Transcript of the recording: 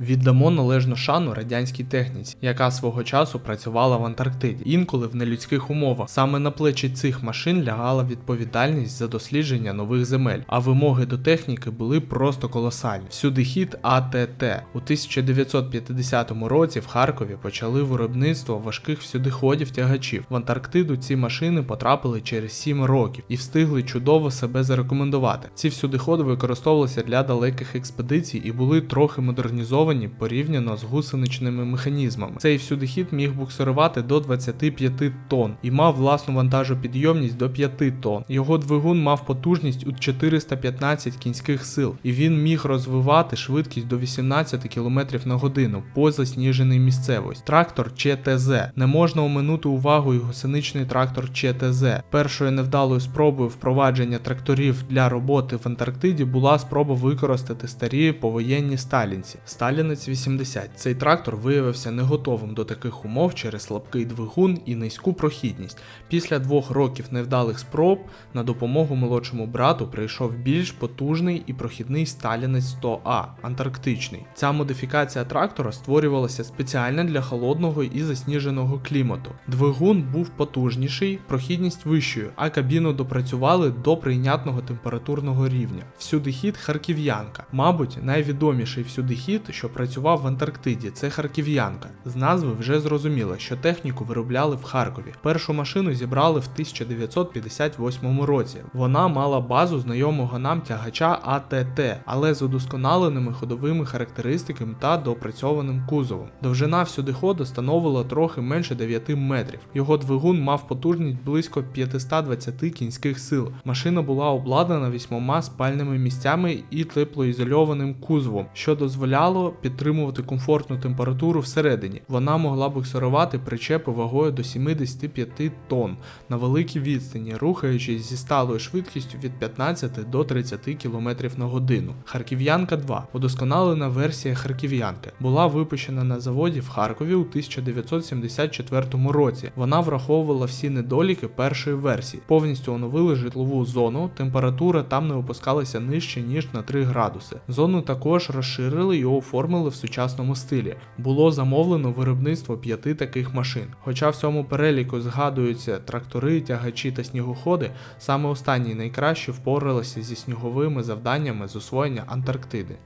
Віддамо належну шану радянській техніці, яка свого часу працювала в Антарктиді, інколи в нелюдських умовах. Саме на плечі цих машин лягала відповідальність за дослідження нових земель, а вимоги до техніки були просто колосальні. Всюди хід АТТ. У 1950 році в Харкові почали виробництво важких всюдиходів тягачів. В Антарктиду ці машини потрапили через 7 років і встигли чудово себе зарекомендувати. Ці всюдиходи використовувалися для далеких експедицій і були трохи модернізовані порівняно з гусеничними механізмами. Цей всюдихід міг буксирувати до 25 тонн і мав власну вантажопідйомність до 5 тонн. Його двигун мав потужність у 415 кінських сил, і він міг розвивати швидкість до 18 км на годину по засніженій місцевості. Трактор ЧТЗ не можна оминути увагою гусеничний трактор ЧТЗ. Першою невдалою спробою впровадження тракторів для роботи в Антарктиді була спроба використати старі повоєнні сталінці. Сталінець 80. Цей трактор виявився не готовим до таких умов через слабкий двигун і низьку прохідність. Після двох років невдалих спроб на допомогу молодшому брату прийшов більш потужний і прохідний сталінець 100А антарктичний. Ця модифікація трактора створювалася спеціально для холодного і засніженого клімату. Двигун був потужніший, прохідність вищою, а кабіну допрацювали до прийнятного температурного рівня. Всюдихід харків'янка. Мабуть, найвідоміший всюдихід, що працював в Антарктиді, це харків'янка. З назви вже зрозуміло, що техніку виробляли в Харкові. Першу машину зібрали в 1958 році. Вона мала базу знайомого нам тягача АТТ, але з удосконаленими ходовими характеристиками та доопрацьованим кузовом. Довжина всюдиходу становила трохи менше 9 метрів. Його двигун мав потужність близько 520 кінських сил. Машина була обладнана вісьмома спальними місцями і теплоізольованим кузовом, що дозволяло підтримувати комфортну температуру всередині. Вона могла буксирувати причепи вагою до 75 тонн на великій відстані, рухаючись зі сталою швидкістю від 15 до 30 км на годину. Харків'янка 2 удосконалена версія харків'янки була випущена на заводі в Харкові у 1974 році. Вона враховувала всі недоліки першої версії, повністю оновили житлову зону, температура там не опускалася нижче ніж на 3 градуси. Зону також розширили і оформили в сучасному стилі. Було замовлено виробництво п'яти таких машин. Хоча в цьому переліку згадуються трактори, тягачі та снігоходи, саме останні найкраще впоралися зі сніговими завданнями з освоєння Антарктиди.